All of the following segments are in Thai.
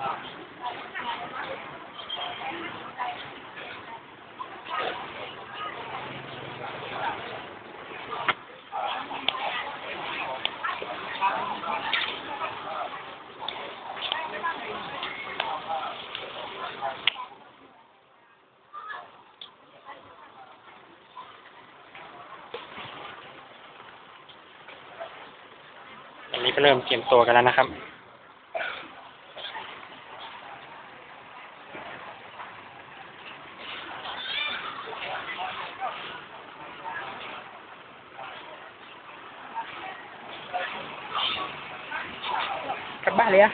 ตอนนี้ก็เริ่มเตรียมตัวกันแล้วนะครับ กลับบ้านเลยอะ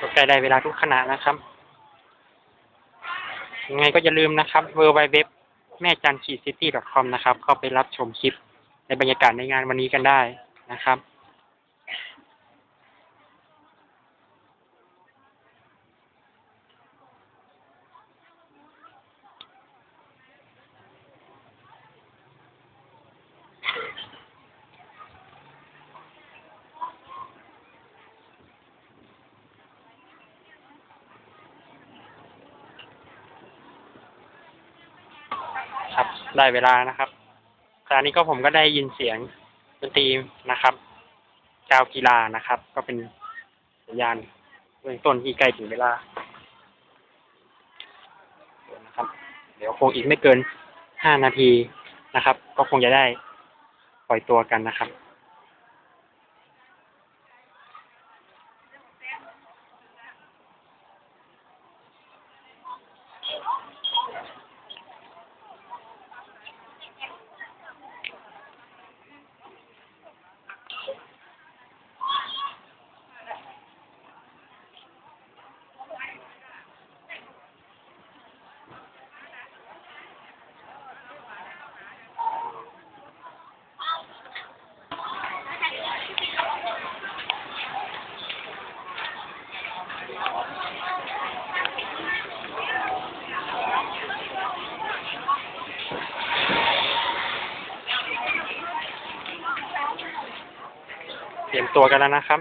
ก็ใกล้ได้เวลาทุกขณะนะครับยังไงก็อย่าลืมนะครับ w w w แม่จันขีดซิตี้ .com นะครับ เข้าไปรับชมคลิปในบรรยากาศในงานวันนี้กันได้นะครับ ครับ ได้เวลานะครับคราวนี้ก็ผมก็ได้ยินเสียงดนตรีนะครับ กาวกีฬานะครับ ก็เป็นสัญญาณเบื้องต้นที่ใกล้ถึงเวลาเดี๋ยวนะครับ เดี๋ยวคงอีกไม่เกินห้านาทีนะครับ ก็คงจะได้ปล่อยตัวกันนะครับ ตัวกันแล้วนะครับ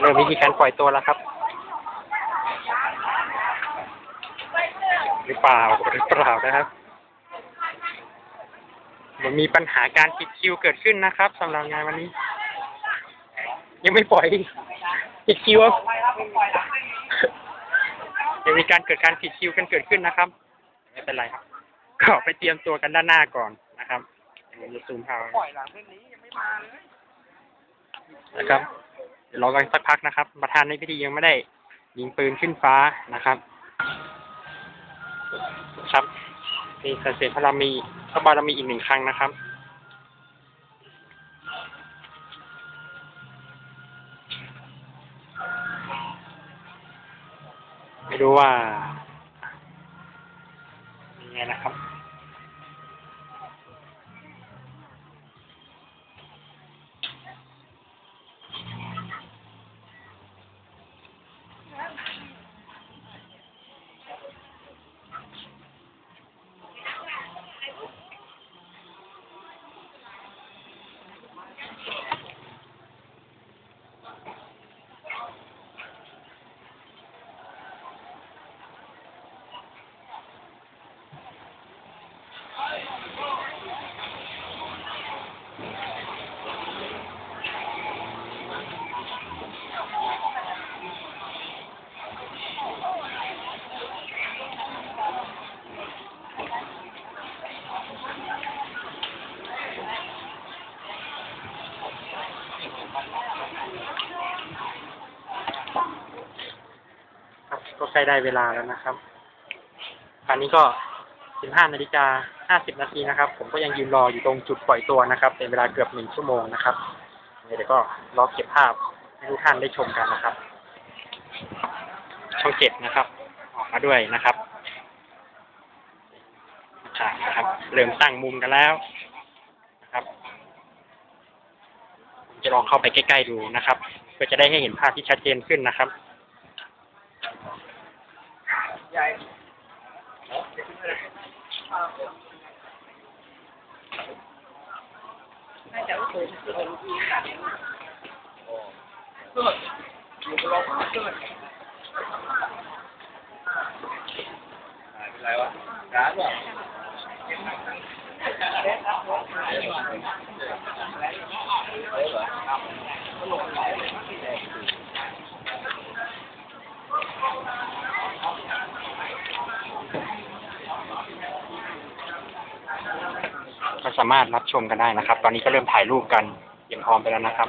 เริ่มวิธีการปล่อยตัวแล้วครับ หรือเปล่าหรือเปล่านะครับมันมีปัญหาการปิดคิวเกิดขึ้นนะครับสำหรับงานวันนี้ ยังไม่ปล่อยปิดคิวยังมีการเกิดการผิดคิวกันเกิดขึ้นนะครับ ไม่เป็นไรครับ ก็ไปเตรียมตัวกันด้านหน้าก่อนนะครับเดี๋ยวจะซูมเอาปล่อยหลังเส้นนี้ยังไม่มาเลยนะครับเดี๋ยวรอกันสักพักนะครับ ประธานในพิธียังไม่ได้ยิงปืนขึ้นฟ้านะครับ ครับนี่เสร็จพระบามีพระบารมีอีกหนึ่งครั้งนะครับไม่รู้ว่า ใกล้ได้เวลาแล้วนะครับตอนนี้ก็ 15นาฬิกา50นาทีนะครับ ผมก็ยังยืนรออยู่ตรงจุดปล่อยตัวนะครับ เป็นเวลาเกือบหนึ่งชั่วโมงนะครับเดี๋ยวก็รอเก็บภาพให้ทุกท่านได้ชมกันนะครับ ช่องเจ็ดนะครับ ออกมาด้วยนะครับฉากนะครับ เริ่มตั้งมุมกันแล้วนะครับจะลองเข้าไปใกล้ๆดูนะครับเพื่อจะได้ให้เห็นภาพที่ชัดเจนขึ้นนะครับ ใหญ่จะเปิดเปิดที่กันเกิด ก็สามารถรับชมกันได้นะครับ ตอนนี้ก็เริ่มถ่ายรูปกันเตรียมพร้อมไปแล้วนะครับ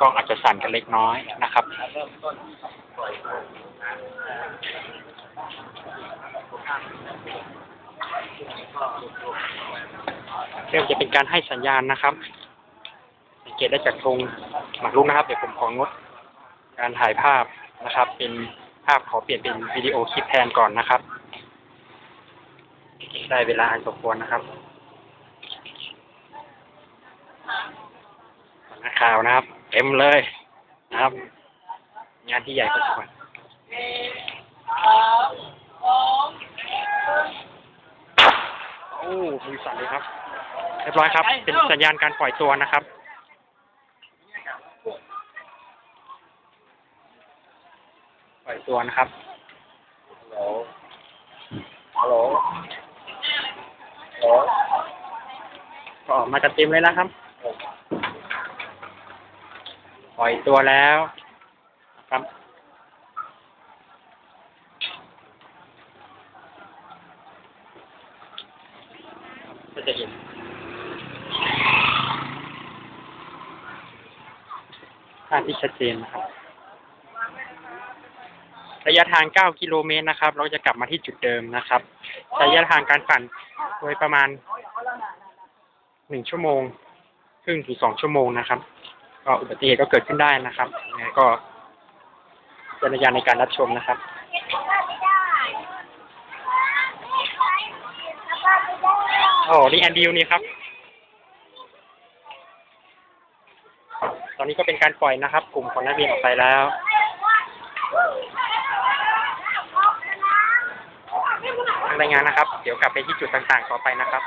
กล้องอาจจะสั่นกันเล็กน้อยนะครับเริ่มต้นปล่อยตัวเริ่มจะเป็นการให้สัญญาณนะครับ สังเกตได้จากธงหมากรุกนะครับ เดี๋ยวผมของงด การถ่ายภาพนะครับ เป็นภาพขอเปลี่ยนเป็นวิดีโอคลิปแทนก่อนนะครับ ได้เวลาอันสมควรนะครับนักข่าวนะครับ เต็มเลยนะครับ งานที่ใหญ่พอสมควรโอ้มือสั่นเลยครับ เรียบร้อยครับ เป็นสัญญาณการปล่อยตัวนะครับปล่อยตัวนะครับ ฮัลโหลฮัลโหลฮัลโหล ก็ออก มากันเต็มเลยนะครับปล่อยตัวแล้วครับก็จะเห็นภาพที่ชัดเจนนะครับ ระยะทาง 9 กิโลเมตรนะครับ เราจะกลับมาที่จุดเดิมนะครับ ระยะทางการปั่นโดยประมาณ หนึ่งชั่วโมงครึ่งถึงสองชั่วโมงนะครับ ก็อุบัติเหตุก็เกิดขึ้นได้นะครับยังไงก็เป็นระยะในการรับชมนะครับโอ้นี่แอนดิวนี่ครับ ตอนนี้ก็เป็นการปล่อยนะครับ กลุ่มของนักเรียนออกไปแล้วทางรายงานนะครับ เดี๋ยวกลับไปที่จุดต่างๆต่อไปนะครับ